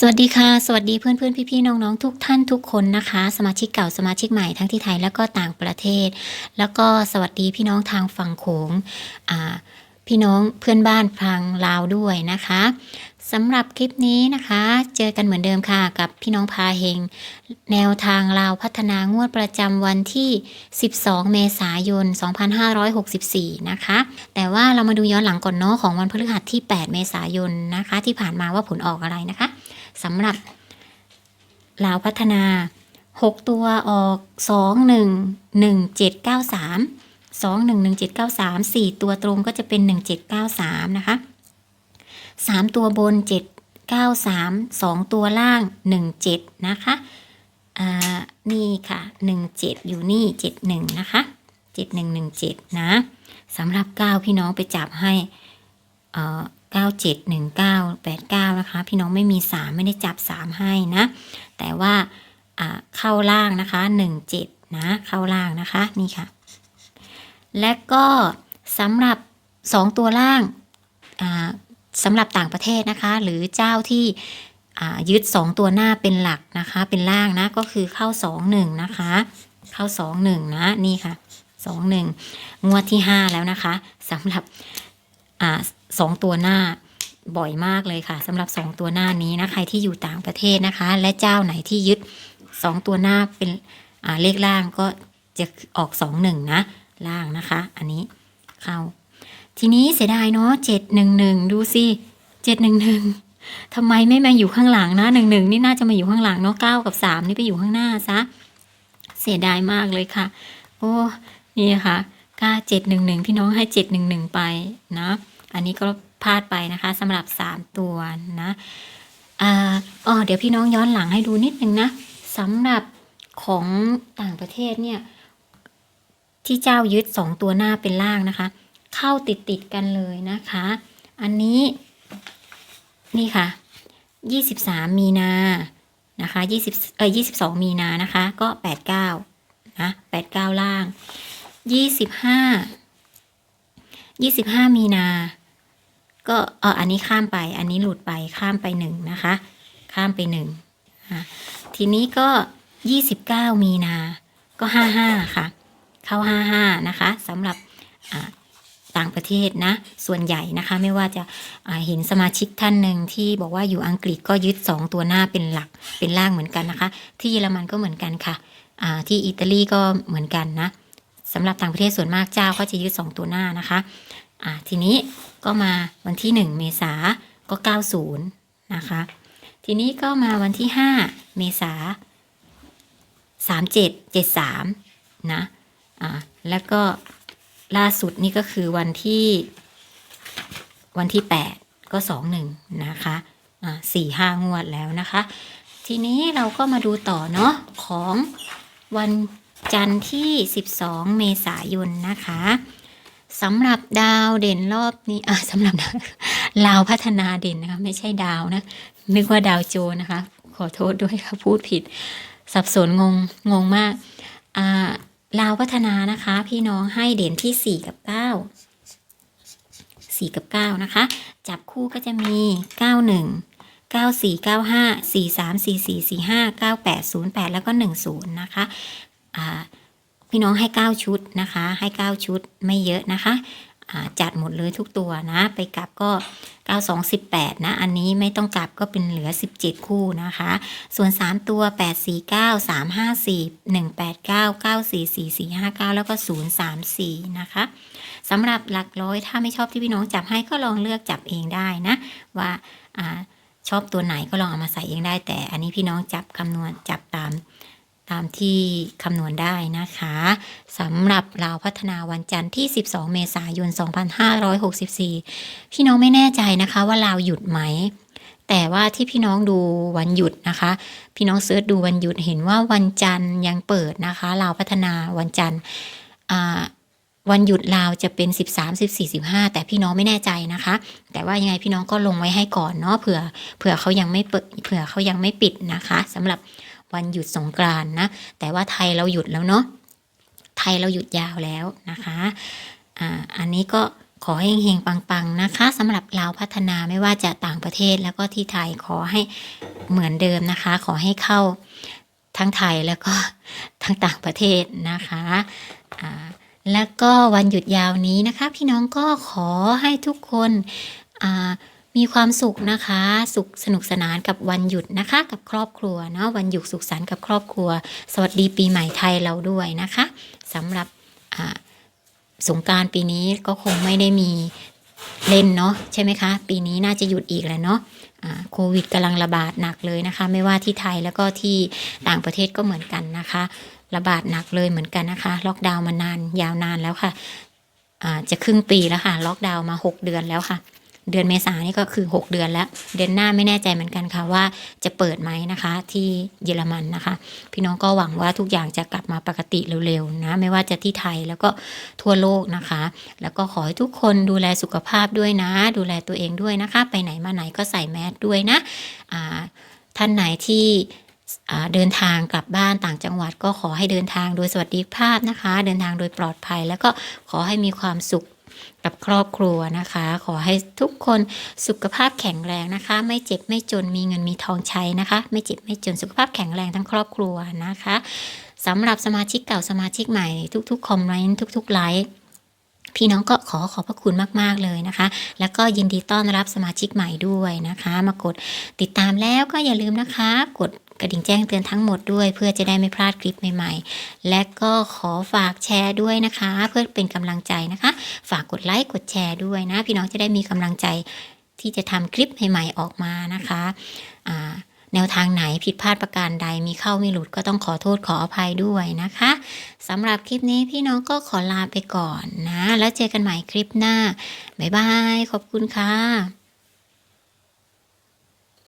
สวัสดีค่ะ สวัสดีเพื่อนเพื่อนพี่พี่ๆน้องทุกท่านทุกคนนะคะ สมาชิกเก่าสมาชิกใหม่ทั้งที่ไทยแล้วก็ต่างประเทศ แล้วก็สวัสดีพี่น้องทางฝั่งโขงพี่น้องเพื่อนบ้านทางลาวด้วยนะคะสำหรับคลิปนี้นะคะ เจอกันเหมือนเดิมค่ะกับพี่น้องพาเฮง แนวทางลาวพัฒนางวดประจำวันที่ 12 เมษายน 2564 นะคะ แต่ว่าเรามาดูย้อนหลังก่อนเนาะของวันพฤหัสที่ 8 เมษายนนะคะ ที่ผ่านมาว่าผลออกอะไรนะคะ สำหรับลาวพัฒนา 6 ตัวออก 2 1 1 7 9 3 2 1 1 7 9 3 4 ตัวตรงก็จะเป็น 1793 นะคะ 3 ตัวบน 793 2 ตัวล่าง 17 นะคะ อ่า นี่ค่ะ 17 อยู่นี่ 71 นะคะ 7117 นะสำหรับ 9 พี่น้องไปจับให้ เอ่อ9719 89 นะคะ พี่น้องไม่มี3ไม่ได้จับ3ให้นะ แต่ว่าเข้าล่างนะคะ17นะเข้าล่างนะคะนี่ค่ะ และก็สำหรับ2ตัวล่างสำหรับต่างประเทศนะคะ หรือเจ้าที่ยึด 2 ตัวหน้าเป็นหลักนะคะ เป็นล่างนะก็คือเข้า 2 1 นะคะ เข้า 2 1 นะ นี่ค่ะ 2 1 งวดที่ 5 แล้วนะคะสำหรับอสองตัวหน้า บ่อยมากเลยค่ะสำหรับสองตัวหน้านี้นะใครที่อยู่ต่างประเทศนะคะ และเจ้าไหนที่ยึดสองตัวหน้าเป็นเลขล่างก็จะออกสองหนึ่งนะ ล่างนะคะ อันนี้เข้า ทีนี้เสียดายเนาะเจ็ดหนึ่งหนึ่งดูสิเจ็ดหนึ่งหนึ่งทำไมไม่มาอยู่ข้างหลังนะหนึ่งหนึ่งนี่น่าจะมาอยู่ข้างหลังเนาะเก้ากับสามนี่ไปอยู่ข้างหน้าซะเสียดายมากเลยค่ะ โอ้นี่ค่ะก้าเจ็ดหนึ่งหนึ่งพี่น้องให้เจ็ดหนึ่งหนึ่งไปนะ อันนี้ก็ พลาดไปนะคะสำหรับ 3 ตัวนะอ๋อเดี๋ยวพี่น้องย้อนหลังให้ดูนิดนึงนะสำหรับของต่างประเทศเนี่ยที่เจ้ายึด 2 ตัวหน้าเป็นล่างนะคะ เข้าติดติดกันเลยนะคะ อันนี้นี่ค่ะ 23 มีนานะคะ20เอ่อ22 มีนานะคะ ก็ 89นะ89 ล่าง 25 25 มีนา ก็เอออันนี้ข้ามไป อันนี้หลุดไปข้ามไปหนึ่งนะคะ ข้ามไปหนึ่งทีนี้ก็ยี่สิบเก้ามีนาก็ห้าห้าค่ะ เข้าห้าห้านะคะสำหรับต่างประเทศนะ ส่วนใหญ่นะคะ ไม่ว่าจะเห็นสมาชิกท่านหนึ่งที่บอกว่าอยู่อังกฤษก็ยึดสองตัวหน้าเป็นหลักเป็นล่างเหมือนกันนะคะ ที่เยอรมันก็เหมือนกันค่ะที่อิตาลีก็เหมือนกันนะสำหรับต่างประเทศส่วนมากเจ้าก็จะยึดสองตัวหน้านะคะ อ่าทีนี้ก็มาวันที่ 1 เมษาก็ 90 นะคะ ทีนี้ก็มาวันที่ 5 เมษา37 73 นะอ่าแล้วก็ล่าสุดนี่ก็คือวันที่ วันที่ 8 ก็ 21 นะคะอ่าสี่ห้างวดแล้วนะคะ ทีนี้เราก็มาดูต่อเนาะของวันจันทร์ที่ 12 เมษายนนะคะ สำหรับดาวเด่นรอบนี้อะสำหรับลาวพัฒนาเด่นนะคะ ไม่ใช่ดาวนะ นึกว่าดาวโจนะคะ ขอโทษด้วยค่ะพูดผิด สับสนงงงงมากอ่าลาวพัฒนานะคะ พี่น้องให้เด่นที่ 4 กับ 9 4 กับ 9 นะคะ จับคู่ก็จะมี 91 94 95 43 44 45 98 08 แล้วก็ 10 นะคะอ่า พี่น้องให้ 9 ชุดนะคะ ให้ 9 ชุดไม่เยอะนะคะจัดหมดเลยทุกตัวนะ ไปกลับก็ 9 2 18 นะ อันนี้ไม่ต้องกลับก็เป็นเหลือ 17 คู่นะคะ ส่วน 3 ตัว 8 4 9 3 5 4 1 8 9 9 4 4 4 5 9 แล้วก็ 0 3 4 นะคะสำหรับหลักร้อยถ้าไม่ชอบที่พี่น้องจับให้ก็ลองเลือกจับเองได้นะ ว่าอ่าชอบตัวไหนก็ลองเอามาใส่เองได้แต่อันนี้พี่น้องจับคำนวณจับตาม ตามที่คำนวณได้นะคะสำหรับเราวพัฒนาวันจันทร์ที่ 12 เมษายน 2564 พี่น้องไม่แน่ใจนะคะว่าลาวหยุดไหม แต่ว่าที่พี่น้องดูวันหยุดนะคะ พี่น้องเสิร์ชดูวันหยุดเห็นว่าวันจันทร์ยังเปิดนะคะลาวพัฒนาวันจันทร์วันหยุดลาวจะเป็น 13 14 15 แต่พี่น้องไม่แน่ใจนะคะ แต่ว่ายังไงพี่น้องก็ลงไว้ให้ก่อนเนาะเผื่อเผื่อเขายังไม่เปิดเผื่อเขายังไม่ปิดนะคะสำหรับ วันหยุดสงกรานนะ แต่ว่าไทยเราหยุดแล้วเนาะไทยเราหยุดยาวแล้วนะคะอ่าอันนี้ก็ขอให้เฮงๆปังๆนะคะสำหรับเราพัฒนาไม่ว่าจะต่างประเทศแล้วก็ที่ไทยขอให้เหมือนเดิมนะคะ ขอให้เข้าทั้งไทยแล้วก็ทั้งต่างประเทศนะคะอ่าแล้วก็วันหยุดยาวนี้นะคะ พี่น้องก็ขอให้ทุกคนอ่า มีความสุขนะคะ สุขสนุกสนานกับวันหยุดนะคะ กับครอบครัวเนาะวันหยุดสุขสันต์กับครอบครัว สวัสดีปีใหม่ไทยเราด้วยนะคะสำหรับสงการปีนี้ก็คงไม่ได้มีเล่นเนาะใช่ไหมคะ ปีนี้น่าจะหยุดอีกแล้วเนาะโควิดกำลังระบาดหนักเลยนะคะ ไม่ว่าที่ไทยแล้วก็ที่ต่างประเทศก็เหมือนกันนะคะ ระบาดหนักเลยเหมือนกันนะคะ ล็อกดาวน์มานานยาวนานแล้วค่ะจะครึ่งปีแล้วค่ะ ล็อกดาวน์มา 6 เดือนแล้วค่ะ เดือนเมษานี่ก็คือ 6 เดือนแล้ว เดือนหน้าไม่แน่ใจเหมือนกันค่ะว่าจะเปิดไหมนะคะ ที่เยอรมันนะคะ พี่น้องก็หวังว่าทุกอย่างจะกลับมาปกติเร็วๆนะไม่ว่าจะที่ไทยแล้วก็ทั่วโลกนะคะ แล้วก็ขอให้ทุกคนดูแลสุขภาพด้วยนะ ดูแลตัวเองด้วยนะคะ ไปไหนมาไหนก็ใส่แมสด้วยนะท่านไหนที่เดินทางกลับบ้านต่างจังหวัดก็ขอให้เดินทางโดยสวัสดิภาพนะคะ เดินทางโดยปลอดภัย แล้วก็ขอให้มีความสุข กับครอบครัวนะคะ ขอให้ทุกคนสุขภาพแข็งแรงนะคะ ไม่เจ็บไม่จนมีเงินมีทองใช้นะคะ ไม่เจ็บไม่จนสุขภาพแข็งแรงทั้งครอบครัวนะคะสำหรับสมาชิกเก่าสมาชิกใหม่ทุกๆคอมเมนต์ทุกๆไลค์พี่น้องก็ขอขอบพระคุณมาก ๆ เลยนะคะ แล้วก็ยินดีต้อนรับสมาชิกใหม่ด้วยนะคะ มากดติดตามแล้วก็อย่าลืมนะคะ กด กระดิ่งแจ้งเตือนทั้งหมดด้วยเพื่อจะได้ไม่พลาดคลิปใหม่ ๆ และก็ขอฝากแชร์ด้วยนะคะ เพื่อเป็นกำลังใจนะคะ ฝากกดไลค์กดแชร์ด้วยนะ พี่น้องจะได้มีกำลังใจที่จะทำคลิปใหม่ๆออกมานะคะแนวทางไหนผิดพลาดประการใดมีเข้าไม่หลุดก็ต้องขอโทษขออภัยด้วยนะคะสำหรับคลิปนี้พี่น้องก็ขอลาไปก่อนนะ แล้วเจอกันใหม่คลิปหน้า บ๊ายบาย ขอบคุณค่ะ